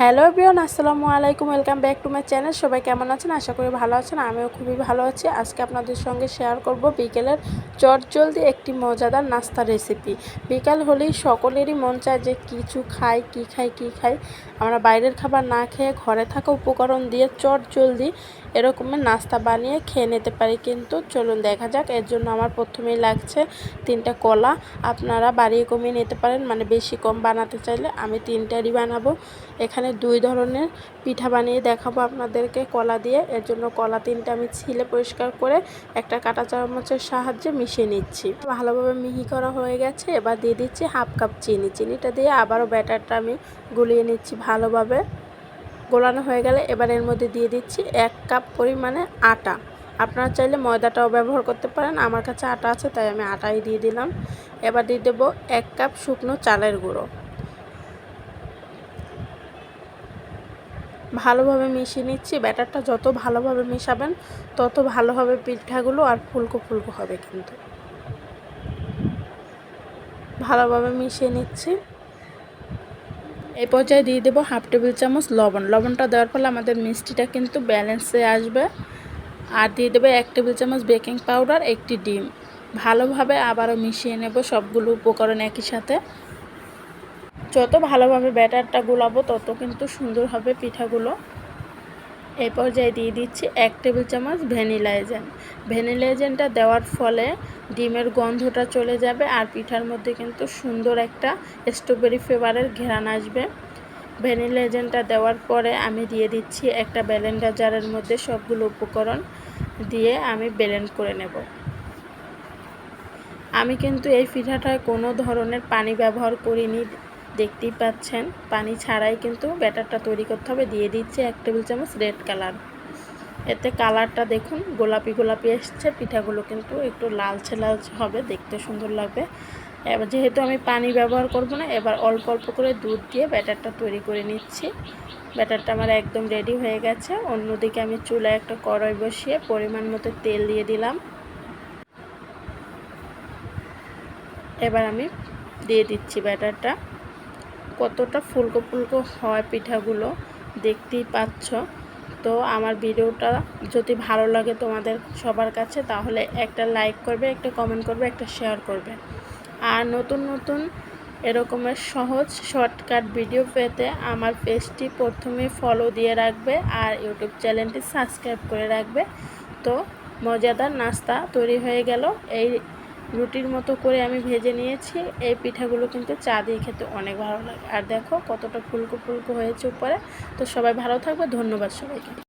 Hello বিয়ন আসসালামু আলাইকুম, welcome back to my channel. সবাই কেমন আছেন? আশা করি ভালো আছেন, আমিও খুবই ভালো আছি। আজকে আপনাদের সঙ্গে শেয়ার করব বিকেলের চটজলদি একটি মজাদার নাস্তা রেসিপি বিকাল হলেই সকলেরই মন চায় যে কিছু খাই, কি খাই কি খাই। আমরা বাইরের খাবার না খেয়ে ঘরে থাকা উপকরণ দিয়ে চটজলদি এরকমের নাস্তা বানিয়ে খেয়ে নিতে পারি। কিন্তু চলুন দেখা যাক, এর জন্য আমার প্রথমেই লাগছে তিনটা কলা। আপনারা বাড়িয়ে কমিয়ে নিতে পারেন মানে বেশি কম বানাতে চাইলে আমি তিনটারই বানাবো। এখানে দুই ধরনের পিঠা বানিয়ে দেখাবো আপনাদেরকে কলা দিয়ে। এর জন্য কলা তিনটা আমি ছিলে পরিষ্কার করে একটা কাঁটা চামচের সাহায্যে মিশিয়ে নিচ্ছি। ভালোভাবে মিহি করা হয়ে গেছে। এবার দিয়ে দিচ্ছি হাফ কাপ চিনি। চিনিটা দিয়ে আবারও ব্যাটারটা আমি গুলিয়ে নিচ্ছি ভালোভাবে। গোলানো হয়ে গেলে এবার এর মধ্যে দিয়ে দিচ্ছি এক কাপ পরিমাণে আটা। আপনারা চাইলে ময়দাটাও ব্যবহার করতে পারেন, আমার কাছে আটা আছে তাই আমি আটাই দিয়ে দিলাম। এবার দিয়ে দেবো এক কাপ শুকনো চালের গুঁড়ো। ভালোভাবে মিশিয়ে নিচ্ছি, ব্যাটারটা যত ভালোভাবে মিশাবেন, তত ভালো হবে পিঠাগুলো আর ফুলকো ফুলকো হবে কিন্তু। ভালোভাবে মিশিয়ে নিচ্ছি। এই পর্যায়ে দিয়ে দেবো হাফ টেবিল চামচ লবণ। লবণটা দেওয়ার ফলে আমাদের মিষ্টিটা কিন্তু ব্যালেন্সে আসবে। আর দিয়ে দেবো এক টেবিল চামচ বেকিং পাউডার, একটি ডিম। ভালোভাবে আবারও মিশিয়ে নেব সবগুলো উপকরণ একই সাথে। যত ভালোভাবে ব্যাটারটা গোলাবো, তত কিন্তু সুন্দর হবে পিঠাগুলো। এই পর্যায়ে দিয়ে দিচ্ছি এক টেবিল চামচ ভ্যানিলা এজেন্ট। ভ্যানিলা এজেন্টটা দেওয়ার ফলে ডিমের গন্ধটা চলে যাবে আর পিঠার মধ্যে কিন্তু সুন্দর একটা স্ট্রবেরি ফ্লেভারের ঘেরান আসবে। ভ্যানিলা এজেন্টটা দেওয়ার পরে আমি দিয়ে দিচ্ছি একটা ব্যালেন্ডার জারের মধ্যে সবগুলো উপকরণ দিয়ে আমি ব্লেন্ড করে নেব। আমি কিন্তু এই পিঠাটায় কোনো ধরনের পানি ব্যবহার করিনি। দেখতেই পাচ্ছেন, পানি ছাড়াই কিন্তু ব্যাটারটা তৈরি করতে হবে। দিয়ে দিচ্ছি এক টেবিল চামচ রেড কালার। এতে কালারটা দেখুন, গোলাপি গোলাপি এসছে, পিঠাগুলো কিন্তু একটু লালচে লালচে হবে, দেখতে সুন্দর লাগবে। এবার যেহেতু আমি পানি ব্যবহার করব না, এবার অল্প অল্প করে দুধ দিয়ে ব্যাটারটা তৈরি করে নিচ্ছি। ব্যাটারটা আমার একদম রেডি হয়ে গেছে। অন্যদিকে আমি চুলায় একটা কড়াই বসিয়ে পরিমাণ মতো তেল দিয়ে দিলাম। এবার আমি দিয়ে দিচ্ছি ব্যাটারটা। কতটা ফুলকো ফুলকো হয় পিঠাগুলো দেখতেই পাচ্ছ। তো আমার ভিডিওটা যদি ভালো লাগে তোমাদের সবার কাছে, তাহলে একটা লাইক করবে, একটা কমেন্ট করবে, একটা শেয়ার করবে। আর নতুন নতুন এরকমের সহজ শর্টকাট ভিডিও পেতে আমার পেজটি প্রথমে ফলো দিয়ে রাখবে আর ইউটিউব চ্যানেলটি সাবস্ক্রাইব করে রাখবে। তো মজাদার নাস্তা তৈরি হয়ে গেল। এই রুটির মতো করে আমি ভেজে নিয়েছি। এই পিঠাগুলো কিন্তু চা দিয়ে খেতে অনেক ভালো লাগে। আর দেখো কতটা ফুলকো ফুলকো হয়েছে উপরে। তো সবাই ভালো থাকবে। ধন্যবাদ সবাইকে।